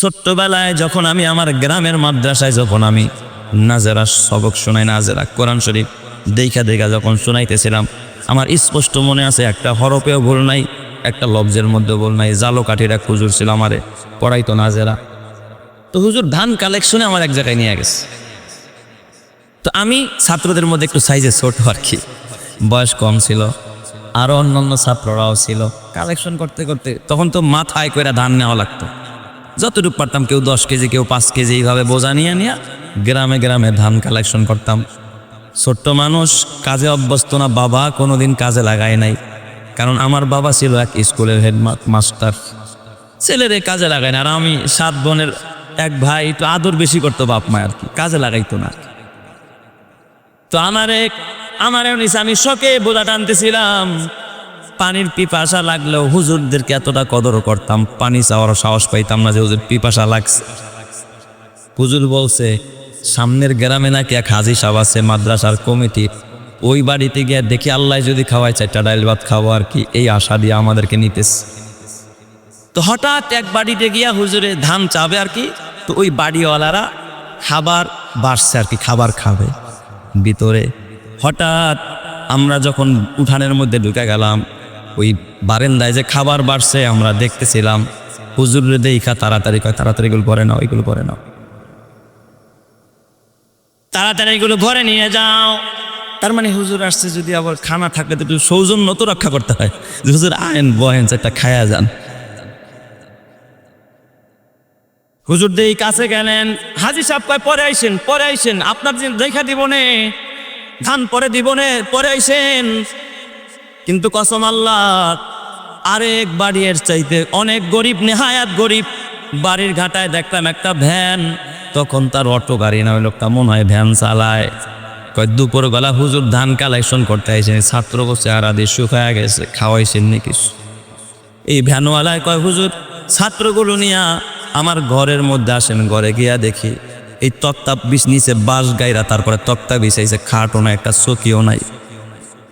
ছোট্টবেলায় যখন আমি আমার গ্রামের মাদ্রাসায় যখন আমি নাজেরা সবক শোনাই নাজেরা কোরআন শরীফ দেখা দেখা যখন শোনাইতেছিলাম, আমার স্পষ্ট মনে আছে একটা হরফেও ভুল নাই, একটা লব্জের মধ্যে ভুল নাই, জালো কাঠির এক হুজুর ছিল আমারে, পড়াইতো নাজেরা। তো হুজুর, ধান কালেকশনে আমার এক জায়গায় নিয়ে গেছে। তো আমি ছাত্রদের মধ্যে একটু সাইজে ছোট আর কি, বয়স কম ছিল আরও অন্যান্য ছাত্ররাও ছিল। কালেকশন করতে করতে তখন তো মাথায় করে ধান নেওয়া লাগতো। যতটুকু পারতাম কেউ দশ কেজি, কেউ পাঁচ কেজি এইভাবে বোঝা নিয়ে নিয়ে গ্রামে গ্রামে ধান কালেকশন করতাম। ছোট্ট মানুষ, কাজে অভ্যস্ত না, বাবা কোনোদিন কাজে লাগায় নাই। কারণ আমার বাবা ছিল এক স্কুলের হেড মাস্টার ছেলেরে কাজে লাগায় না, আর আমি সাত বোনের এক ভাই একটু আদর বেশি করতো বাপ মা আর কি, কাজে লাগাইতো না। তো আমারে আমারে নিচে আমি শখে বোঝা টানতেছিলাম পানির পিপাসা লাগলেও হুজুরদেরকে এতটা কদর করতাম, পানি চাওয়ার সাহস পাইতাম না যে হুজুর পিপাসা লাগছে। হুজুর বলছে, সামনের গ্রামে নাকি এক হাজি সাহেব আছে, মাদ্রাসার কমিটি, ওই বাড়িতে গিয়ে দেখি আল্লাহ যদি খাওয়ায় চারটা ডাইল ভাত খাব আর কি, এই আশা দিয়ে আমাদেরকে নিতেছে। তো হঠাৎ এক বাড়িতে গিয়া হুজুরে ধান চাবে আর কি, তো ওই বাড়িওয়ালারা খাবার বাড়ছে আর কি, খাবার খাবে। ভিতরে হঠাৎ আমরা যখন উঠানের মধ্যে ঢুকে গেলাম ওই বারেন্দায় যে খাবার বাড়ছে, আমরা দেখতেছিলাম, হুজুরে দেখা তাড়াতাড়ি কয় তাড়াতাড়ি এগুলো ভরে নাও, এগুলো করে নাও। তাড়াতাড়ি এগুলো ভরে নিয়ে যাও। তার মানে হুজুর আসছে যদি আবার খানা থাকলে তো একটু সৌজন্য তো রক্ষা করতে হয়। হুজুর আইন বহেন একটা খায়া যান। হুজুর দেই কাছে গেলেন, হাজি সাহেব কয়, পরে আইসেন পরে আইসেন, আপনার দেখা দিবনে, ধান পরে দিব দিবনে, পরে আইসেন। কিন্তু কসম আল্লাহ, আরেক বাড়ির চাইতে অনেক গরিব, নেহায়াত গরিব। বাড়ির ঘাটায় দেখলাম একটা ভ্যান, তখন তার অটো গাড়ি না লোকটা মনে হয় ভ্যান চালায়। কয় দুপুর বেলা হুজুর ধান কালেকশন করতে আইসেন ছাত্র বসে আর আদি শুকায় গেছে, খাওয়াইছেন নি কিছু। এই ভ্যানওয়ালায় কয়, হুজুর, ছাত্রগুলো নিয়া আমার ঘরের মধ্যে আসেন, ঘরে গিয়া দেখি, এই তক্তা বিষ নিচে বাঁশ গাইরা তারপরে তক্তা বিছাইছে খাটও নাই, একটা চকিও নাই।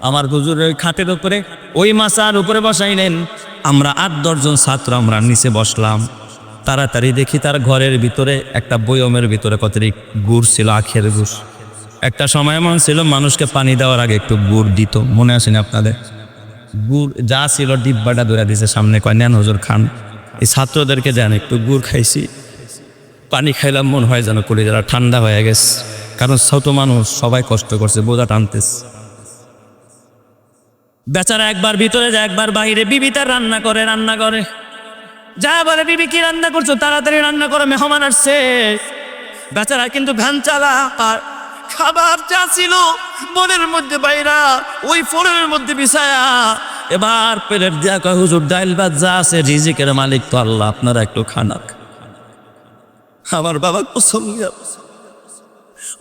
আমার হুজুর ওই খাটের উপরে ওই মাছার উপরে বসাইলেন আমরা আট দশজন ছাত্র আমরা নিচে বসলাম। তাড়াতাড়ি দেখি তার ঘরের ভিতরে একটা বয়মের ভিতরে কতটি গুড় ছিল, আখের গুড়। একটা সময় এমন ছিল মানুষকে পানি দেওয়ার আগে একটু গুড় দিত। মনে আসেনি আপনাদের? গুড় যা ছিল ডিব্বাটা ধরে দিছে সামনে কয়, নেন হজুর, খান। এই ছাত্রদেরকে দেন একটু গুড় খাইছি। পানি খাইলাম, মন হয় যেন করে যারা ঠান্ডা হয়ে গেছে। কারণ ছোট মানুষ সবাই কষ্ট করছে, বোঝা টানতেছে। বেচারা একবার ভিতরে যায়, একবার বাইরে। বিবি তার রান্না করে রান্না করে। যা বলে, বিবি, কি রান্না করছ? তাড়াতাড়ি রান্না করো, মেহমান আসছে। বেচারা কিন্তু ভ্যান চালা, আর খাবার যা ছিল মনের মধ্যে বাইরা, ওই ফোনের মধ্যে বিছায়া। এবার প্লেট দেয়া কয়, হুজুর, ডাইল ভাত যা আছে, রিজিকের মালিক তো আল্লাহ, আপনারা একটু খানাক আমার বাবা কসম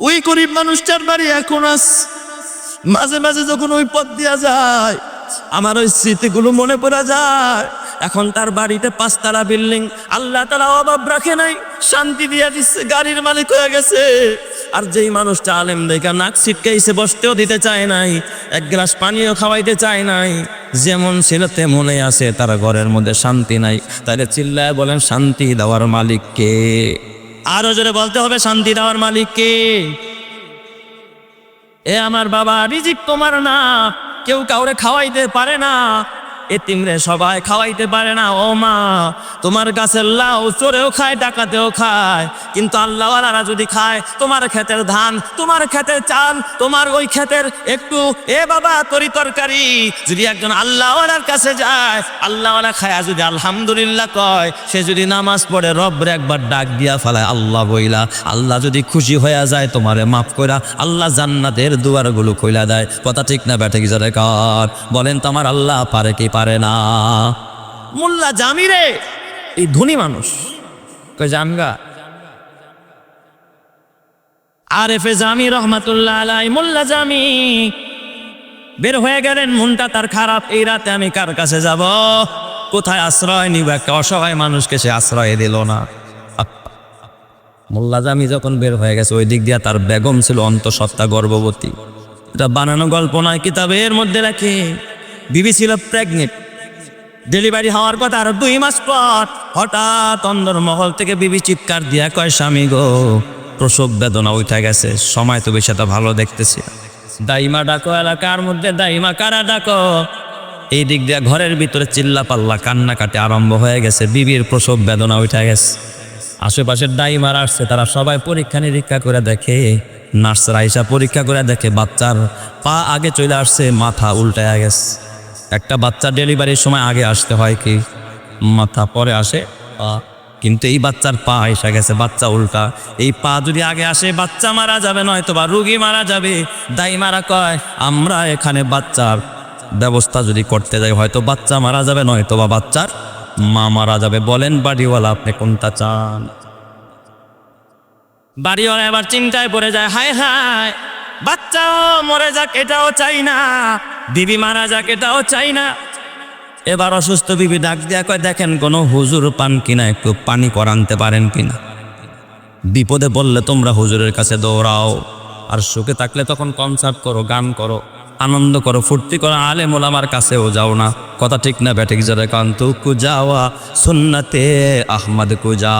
ওই গরিব মানুষটার বাড়ি এখন আস মাঝে মাঝে যখন ওই পথ দিয়া যায়, আমার ওই স্মৃতিগুলো মনে পড়া যায়। এখন তার বাড়িতে পাঁচতলা বিল্ডিং, আল্লাহ তালা অভাব রাখে নাই, শান্তি দিয়া দিচ্ছে গাড়ির মালিক হয়ে গেছে। আর যেই মানুষটা আলেম দেখা নাক ছিটকাইছে, বসতেও দিতে চায় নাই, এক গ্লাস পানিও খাওয়াইতে চায় নাই, যেমন ছিল তেমনই আছে, তার ঘরের মধ্যে শান্তি নাই। তাহলে চিল্লায় বলেন, শান্তি দেওয়ার মালিক কে? আরও জোরে বলতে হবে, শান্তি দেওয়ার মালিক কে? এ আমার বাবা রিজিক তোমার না। কেউ কাউরে খাওয়াইতে পারে না। এতিমরে সবাই খাওয়াইতে পারে না, ও মা। তোমার গাছের লাউ চোরেও খায়, ডাকাতেও খায়। কিন্তু আল্লাহওয়ালারা যদি খায়, তোমার ক্ষেতের ধান, তোমার ক্ষেতের চাল, তোমার ওই ক্ষেতের একটু, এ বাবা, তরি তরকারি। যদি একজন আল্লাহওয়ালার কাছে যায়, আল্লাহওয়ালা খায় যদি আলহামদুলিল্লাহ কয়, সে যদি নামাজ পড়ে, রব্রে একবার ডাক দিয়া ফেলায়, আল্লাহ বইলা আল্লাহ যদি খুশি হয়ে যায়, তোমারে মাফ কইরা, আল্লাহ জান্নাতের দুয়ারগুলো কইলা দেয়। কথা ঠিক না, ব্যাটে কি কর? বলেন তোমার আল্লাহ পারে কি পারে না। মোল্লা, জামি রে। এই ধনী মানুষ। জামগা আরেফে জামি রহমাতুল্লাহ আলাই মোল্লা জামি। বের হয়ে গেলেন, মনটা তার খারাপ। এই রাতে আমি কার কাছে যাব? কোথায় আশ্রয় নিব? একটা অসহায় মানুষকে সে আশ্রয় দিল না। মোল্লা জামি যখন বের হয়ে গেছে, ওই দিক দিয়া তার বেগম ছিল অন্তঃসত্ত্বা গর্ভবতী। এটা বানানো গল্প নয়, কিতাবের মধ্যে রাখে। বিবি ছিল প্রেগনেন্ট ডেলিভারি হওয়ার কথা আর দুই মাস পর হঠাৎ অন্দর মহল থেকে বিবি চিৎকার দিয়া কয়, স্বামী গো, প্রসব বেদনা উঠে গেছে, সময় তো বেশি একটা ভালো দেখতেছি। দাইমা ডাকো, এলাকার মধ্যে দাইমা, কারা ডাকো? এই দিক দিয়ে ঘরের ভিতরে চিল্লা পাল্লা কান্নাকাটি আরম্ভ হয়ে গেছে, বিবির প্রসব বেদনা উঠে গেছে। আশেপাশের ডাইমার আসছে, তারা সবাই পরীক্ষা নিরীক্ষা করে দেখে, নার্সরা আইসা পরীক্ষা করে দেখে, বাচ্চার পা আগে চলে আসছে, মাথা উল্টায় গেছে। একটা বাচ্চা ডেলিভারির সময় আগে আসতে হয় কি? মাথা পরে আসে, পা। কিন্তু এই বাচ্চার পা এসে গেছে, বাচ্চা উল্টা। এই পা যদি আগে আসে, বাচ্চা মারা যাবে নয়তো বা রুগী মারা যাবে। দাই মারা কয়, আমরা এখানে বাচ্চার ব্যবস্থা যদি করতে যাই, হয়তো বাচ্চা মারা যাবে নয়তো বা বাচ্চার মা মারা যাবে। বলেন বাড়িওয়ালা, আপনি কোনটা চান? বাড়িওয়ালা এবার চিন্তায় পড়ে যায়, হায় হায় বাচ্চাও মরে যাক, এটাও চাই না। বিবি মারা যাক, এটাও চাই না। এবার অসুস্থ বিবি ডাক দিয়া কয়, দেখেন, কোনো হুজুর পান কিনা একটু পানি করানতে পারেন কিনা বিপদে বললে তোমরা হুজুরের কাছে দৌড়াও। আর সুখে থাকলে তখন কনসার্ট করো, গান করো, আনন্দ করো, ফুর্তি করো আলে মোলামার কাছেও যাও না। কথা ঠিক না, ব্যাটিক জরে কান, তু কুজাওয়া সুন্নতে আহমদ কুজা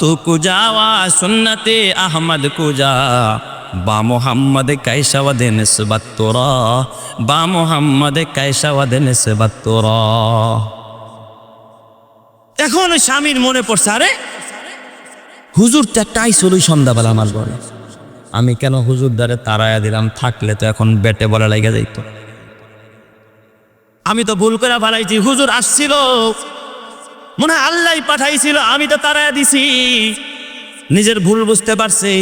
তু কুজাওয়া সুন্নতে আহমদ কুজা বা মোহাম্মদ কাইসাওয়াদে নিসবাত তোরা, বা মোহাম্মদ কাইসাওয়াদে নিসবাত তোরা। এখন স্বামীর মনে পড়ছে, আরে হুজুর একটা আইসলই সন্ধ্যাবেলা আমার ঘরে। আমি কেন হুজুর দ্বারে তারায়া দিলাম, থাকলে তো এখন বেটে বলা লেগে যাইত। আমি তো ভুল করে বাড়াইছি হুজুর আসছিল। মনে আল্লাহ পাঠাইছিল, আমি তো তারায়া দিছি। নিজের ভুল বুঝতে পারছে।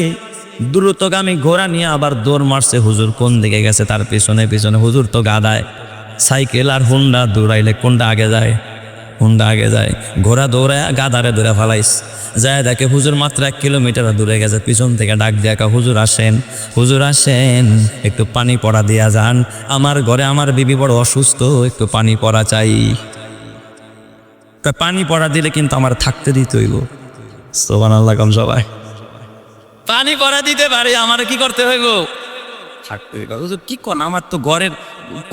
দ্রুতগামী ঘোড়া নিয়ে আবার দৌড় মারছে। হুজুর কোন দিকে গেছে? তার পিছনে পিছনে হুজুর তো গাদায়। সাইকেল আর হুন্ডা দৌড়াইলে কোনটা আগে যায়? হুন্ডা আগে যায়। ঘোড়া দৌড়ায় গাদারে দৌড়ে ফালাইস। যায় দেখে হুজুর মাত্র এক কিলোমিটার দূরে গেছে। পিছন থেকে ডাক কা হুজুর আসেন হুজুর আসেন, একটু পানি পড়া দিয়া যান। আমার ঘরে আমার বিবি বড় অসুস্থ, একটু পানি পড়া চাই। তা পানি পড়া দিলে কিন্তু আমার থাকতে দিতে হইব সোবান আল্লাহ কম সবাই। পানি পড়া দিতে পারে আমার কি করতে হইব কি কোন? আমার তো ঘরের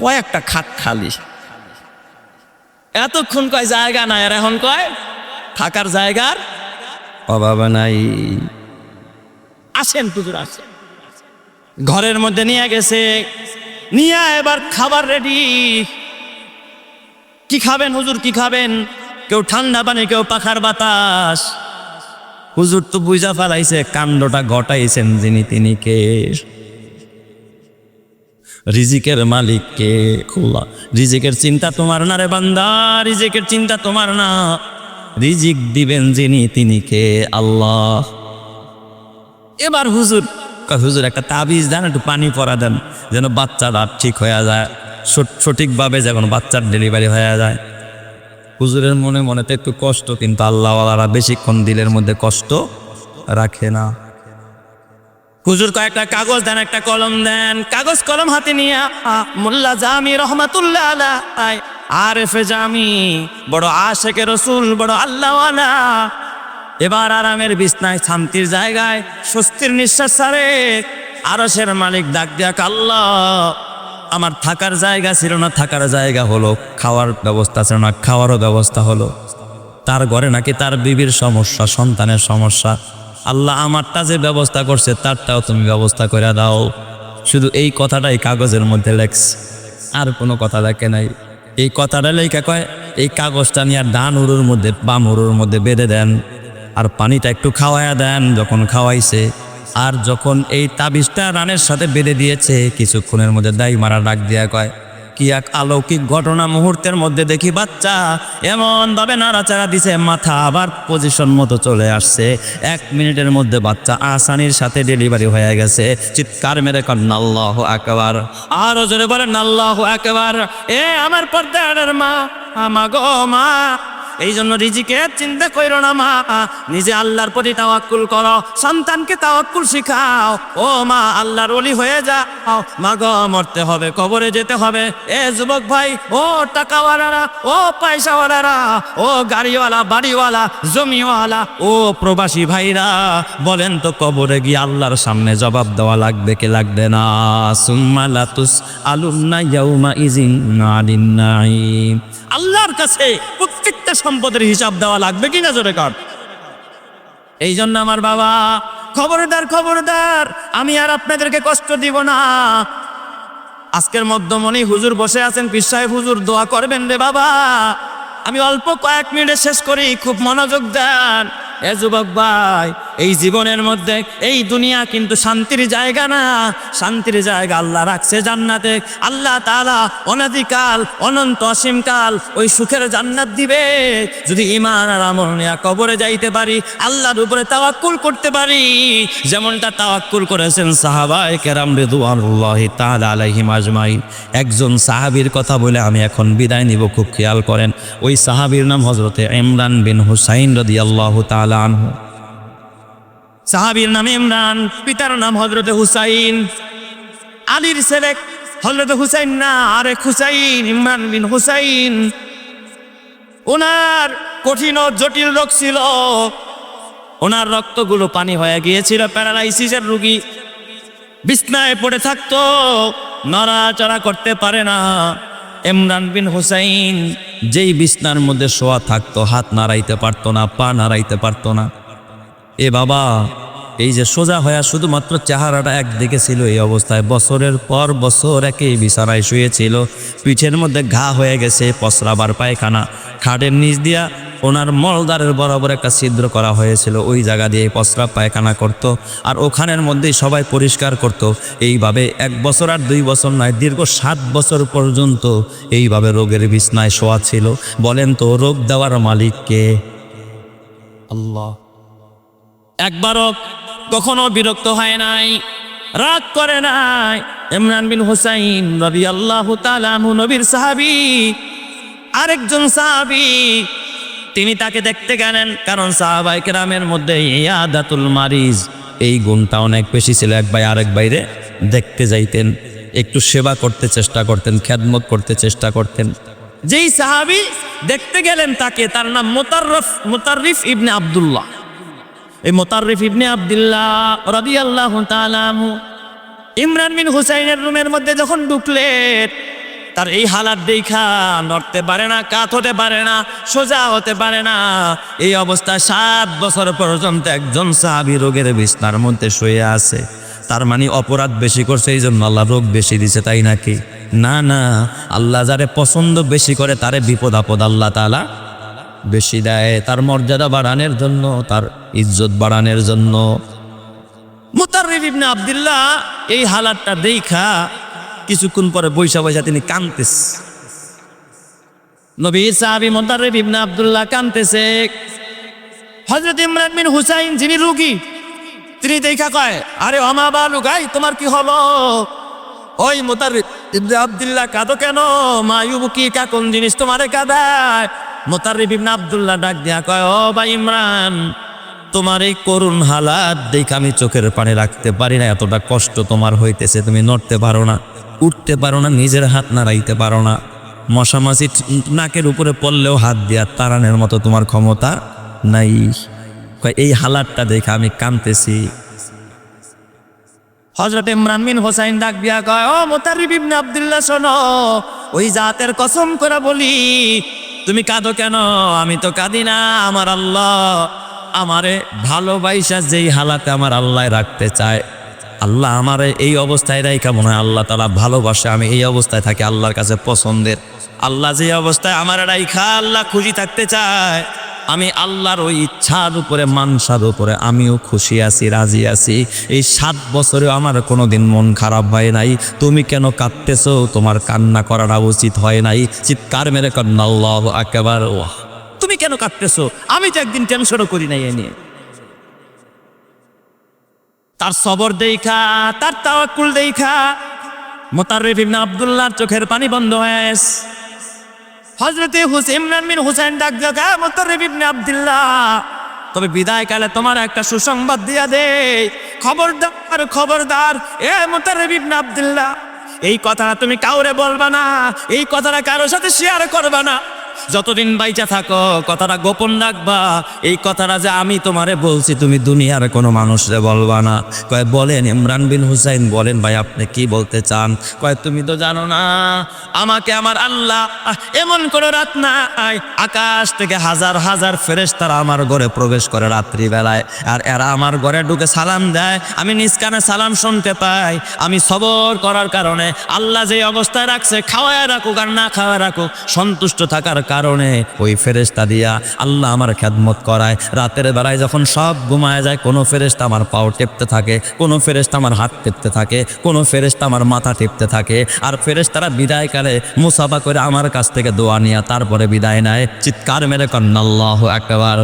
কয়েকটা খাট খালি। এতক্ষণ কয় জায়গা নাই আর এখন কয় থাকার জায়গার অভাব নাই। আসেন হুজুর আসেন। ঘরের মধ্যে নিয়ে গেছে। নিয়ে এবার খাবার রেডি কি খাবেন হুজুর কি খাবেন? কেউ ঠান্ডা পানি কেউ পাখার বাতাস। হুজুর তো বুঝা ফেলাইছে, কাণ্ডটা ঘটাইছেন যিনি তিনি কে? রিজিকের মালিক কে? খোলা রিজিকের চিন্তা তোমার না রে বান্দা, রিজিকের চিন্তা তোমার না। রিজিক দিবেন যিনি তিনি কে? আল্লাহ। এবার হুজুর হুজুর, একটা তাবিজ দেন, একটু পানি পরা দেন, যেন বাচ্চাটা ঠিক হয়ে যায়, সঠ- সঠিকভাবে যেন বাচ্চার ডেলিভারি হয়ে যায়। হুজুরের মনে মনে তো একটু কষ্ট, কিন্তু আল্লাহওয়ালারা বেশিক্ষণ দিলের মধ্যে কষ্ট রাখে না। হুজুর কয়েকটা কাগজ দেন, একটা কলম দেন। কাগজ কলম হাতে নিয়ে মোল্লা জামি রহমাতুল্লাহ আলাই আর এফে জামি, বড় আশেকে রসুল, বড় আল্লাহওয়ালা। এবার আরামের বিছনায় শান্তির জায়গায়, স্বস্তির নিঃশ্বাস ছাড়ে আরসের মালিক ডাক দেয়া আল্লাহ আমার থাকার জায়গা ছিল না, থাকার জায়গা হলো খাওয়ার ব্যবস্থা ছিল না, খাওয়ারও ব্যবস্থা হলো। তার ঘরে নাকি তার বিবির সমস্যা, সন্তানের সমস্যা। আল্লাহ আমারটা যে ব্যবস্থা করছে, তারটাও তুমি ব্যবস্থা করে দাও। শুধু এই কথাটাই কাগজের মধ্যে লেখস আর কোনো কথা লেখে নাই। এই কথাটা লেখা কয়, এই কাগজটা নিয়ে ডান উড়ুর মধ্যে, বাম উড়ুর মধ্যে বেঁধে দেন। আর পানিটা একটু খাওয়াইয়া দেন, যখন খাওয়াইছে। আর যখন এই তাবিজটা রানের সাথে বেঁধে দিয়েছে, কিছুক্ষণের মধ্যে দাই মারা ডাক দিয়া কয়, কি এক অলৌকিক ঘটনা মুহূর্তের মধ্যে দেখি বাচ্চা এমন ভাবে নাড়াচাড়া দিছে, মাথা আবার পজিশন মতো চলে আসছে। এক মিনিটের মধ্যে বাচ্চা আসানির সাথে ডেলিভারি হয়ে গেছে। চিৎকার মেরে কর নাল্লাহ একবার আরও জোরে বলেন নাল্লাহ একবার এ আমার পর্দার মা আমা গো মা। এই জন্য রিজিকের চিন্তা কইরো না, মা। নিজে আল্লাহর প্রতি তাওয়াক্কুল করো, সন্তানকে তাওয়াক্কুল শিখাও। ও মা, আল্লাহর ওলি হয়ে যাও। মা গো, মরতে হবে, কবরে যেতে হবে। এ যুবক ভাই, ও টাকাওয়ালারা, ও পয়সাওয়ালারা, ও গাড়িওয়ালা, বাড়িওয়ালা, জমিওয়ালা, ও প্রবাসী ভাইরা, বলেন তো কবরে গিয়ে আল্লাহর সামনে জবাব দেওয়া লাগবে কি লাগবে না? সুম্মালাতুস আলুন্না ইয়াউমা ইজিন আলিন নাঈম। আল্লাহর কাছে প্রত্যেকটা সম্পদের হিসাব দেওয়া লাগবে কি না জোরে কর এই জন্য আমার বাবা, খবরদার খবরদার, আমি আর আপনাদেরকে কষ্ট দিব না। আজকের মধ্যমণি হুজুর বসে আছেন, পীর সাহেব হুজুর দোয়া করবেন রে বাবা। আমি অল্প কয়েক মিনিটে শেষ করি, খুব মনোযোগ দেন। এ যুবক ভাই এই জীবনের মধ্যে, এই দুনিয়া কিন্তু শান্তির জায়গা না। শান্তির জায়গা আল্লাহ রাখছে জান্নাতে। আল্লাহ তালা অনাদিকাল অনন্ত অসীমকাল ওই সুখের জান্নাত দিবে। যদি ইমান আর আমল কবরে যাইতে পারি, আল্লাহর উপরে তাওয়াক্কুল করতে পারি, যেমনটা তাওয়াক্কুল করেছেন সাহাবায়ে কেরাম রিদওয়ানুল্লাহি তাআলা আলাইহিম আজমাইন। একজন সাহাবীর কথা বলে আমি এখন বিদায় নিব, খুব খেয়াল করেন। ওই সাহাবীর নাম হজরতে ইমরান বিন হুসাইন রাদিয়াল্লাহু তাআলা আনহু। সাহাবীর নাম ইমরান, পিতার নাম হযরতে হুসাইন। আলীর ছেলে হযরতে হুসাইন না, আরেক হুসাইন, ইমরান বিন হুসাইন। ওনার কঠিন জটিল রোগ ছিল। ওনার রক্তগুলো পানি হয়ে গিয়েছিল, প্যারালাইসিসের রুগী। বিছনায় পড়ে থাকতো, নড়াচড়া করতে পারে না। ইমরান বিন হুসাইন যেই বিছনার মধ্যে শোয়া থাকতো, হাত নাড়াইতে পারতো না, পা নাড়াইতে পারতো না। এ বাবা, এই যে সোজা হয়ে শুধুমাত্র চেহারাটা একদিকে ছিল এই অবস্থায়, বছরের পর বছর একই বিছানায় শুয়েছিল, পিঠের মধ্যে ঘা হয়ে গেছে, পসরাবার পায়খানা, খাটের নিচ দিয়া ওনার মলদারের বরাবর একটা ছিদ্র করা হয়েছিল, ওই জায়গা দিয়ে পসরা পায়খানা করত আর ওখানের মধ্যেই সবাই পরিষ্কার করত। এইভাবে এক বছর আর দুই বছর নয়, দীর্ঘ সাত বছর পর্যন্ত এইভাবে রোগের বিছনায় শোয়া ছিল। বলেন তো, রোগ দেওয়ার মালিককে আল্লাহ। একবারও কখনো বিরক্ত হয় নাই, রাগ করে নাই। ইমরান বিন হুসাইন রবি আল্লাহ নবীর সাহাবি, আরেকজন সাহাবি, তিনি তাকে দেখতে গেলেন, কারণ সাহাবাই কেরামের মধ্যে ইয়াদাতুল মারিজ, এই গুণটা অনেক বেশি ছিল। এক ভাই আরেক বাইরে দেখতে যাইতেন, একটু সেবা করতে চেষ্টা করতেন, খেদমত করতে চেষ্টা করতেন। যেই সাহাবি দেখতে গেলেন তাকে, তার নাম মোতাররফ, মোতাররিফ ইবনে আব্দুল্লাহ। এই মোতাররিফ ইবনে আব্দুল্লাহ তাআলা আনহু ইমরান বিন হুসাইনের রুমের মধ্যে যখন ঢুকলেন তার এই হালাত দেখা নড়তে পারে না, কাত হতে পারে না, সোজা হতে পারে না। এই অবস্থা সাত বছর পর্যন্ত একজন সাহাবি রোগের বিছনার মধ্যে শুয়ে আছে। তার মানে অপরাধ বেশি করছে, এই জন্য আল্লাহ রোগ বেশি দিছে, তাই নাকি? না না, আল্লাহ যারে পছন্দ বেশি করে, তারে বিপদ আপদ আল্লাহ তালা বেশি দেয় তার মর্যাদা বাড়ানোর জন্য, তার ইজ্জত বাড়ানোর জন্য। মুতারিফ ইবনে আব্দুল্লাহ এই হালাতটা দেখা কিছুক্ষণ পরে বৈশা বৈশা তিনি কানতেস নবী সাহাবি মুতারিফ ইবনে আব্দুল্লাহ কানতেছে হযরত ইমরান বিন হুসাইন যিনি রুগী, তিনি দেখা কয়, আরে অমা বালু গাই, তোমার কি হলো? ওই মোতারিফ ইবনে আব্দুল্লাহ কাঁদো কেন? মায়ুব কি কাকুন জিনিস তোমারে কাঁদায়। মোতারিফ ইবনে আব্দুল্লাহ ডাক দিয়া কয়, ও ভাই ইমরান, তোমার এই করুণ হালাত দেখে আমি চোখের পানি রাখতে পারি না। এতটা কষ্ট তোমার হইতেছে, তুমি নড়তে পারো না, উঠতে পারো না, নিজের হাত নাড়াইতে পারো না। মশামাছি নাকের উপরে পড়লেও হাত দিয়া তাড়ানোর মতো তোমার ক্ষমতা নাই। এই হালাতটা দেখে আমি কাঁদতেছি। হজরত ইমরান বিন হোসাইন ডাক দিয়া কয়, ও মোতারিব ইবনে আব্দুল্লাহ, শোনো, ওই জাতের কসম করে বলি তুমি কাঁদো কেন? আমি তো কাঁদি না, আমার আল্লাহ। আমারে ভালোবাইসা যেই হালাতে আমার আল্লাহ রাখতে চায়। আল্লাহ আমার এই অবস্থায় রাই কেমন হয় আল্লাহ তালা ভালোবাসে, আমি এই অবস্থায় থাকি আল্লাহর কাছে পছন্দের। আল্লাহ যে অবস্থায় আমার রাইখা, আল্লাহ খুশি থাকতে চায়। আমি আল্লাহর ওই ইচ্ছার উপরে, মানসার উপরে, আমিও খুশি আছি, রাজি আছি। এই সাত বছরে আমার কোনোদিন মন খারাপ হয় নাই। তুমি কেন কাঁদতেছো? তোমার কান্না করাটা উচিত হয় নাই। চিৎকার মেরে কান্না আল্লাহ একেবারে ওয়াহ, তুমি কেন কাঁদতেছো? আমি তো একদিন টেনশনও করি নাই এ নিয়ে। তার সবর দেখা, তার তাওয়াক্কুল দেখা। মোতারিফ ইবনে আব্দুল্লাহর চোখের পানি বন্ধ হয়ে। হজরতে হুসেন ইমরান বিন আব্দুল্লাহ, তবে বিদায় কালে তোমার একটা সুসংবাদ দিয়া দে। খবরদার খবরদার, এ ইবনে আব্দুল্লাহ, এই কথাটা তুমি কাউরে বলবা না, এই কথাটা কারোর সাথে শেয়ার করবা না। যতদিন বাইচা থাকো, কথাটা গোপন রাখবা। এই কথাটা যে আমি তোমারে বলছি, তুমি দুনিয়ার কোনো মানুষরে বলবা না। কয়, বলেন, ইমরান বিন হুসাইন বলেন, ভাই, আপনি কি বলতে চান? কয়, তুমি তো জানো না, আমাকে আমার আল্লাহ এমন করে রাত নাই। আকাশ থেকে হাজার হাজার ফেরেস তারা আমার ঘরে প্রবেশ করে রাত্রি বেলায় আর এরা আমার ঘরে ঢুকে সালাম দেয়। আমি নিজ কানে সালাম শুনতে পাই। আমি সবর করার কারণে আল্লাহ যে অবস্থায় রাখছে, খাওয়ায় রাখুক আর না খাওয়ায় রাখুক, সন্তুষ্ট থাকার কারণে ওই ফেরেস্তা দিয়া আল্লাহ আমার খেদমত করায়। রাতের বেলায় যখন সব ঘুমায় যায়, কোনো ফেরেস্তা আমার পাও টেপতে থাকে, কোনো ফেরেস্তা আমার হাত টেপতে থাকে, কোনো ফেরেস্তা আমার মাথা টেপতে থাকে। আর ফেরেশতারা বিদায়কালে মুসাফা করে আমার কাছ থেকে দোয়া নিয়ে, তারপরে বিদায় নেয়। চিৎকার মেরে কন্নাল্লাহ একবার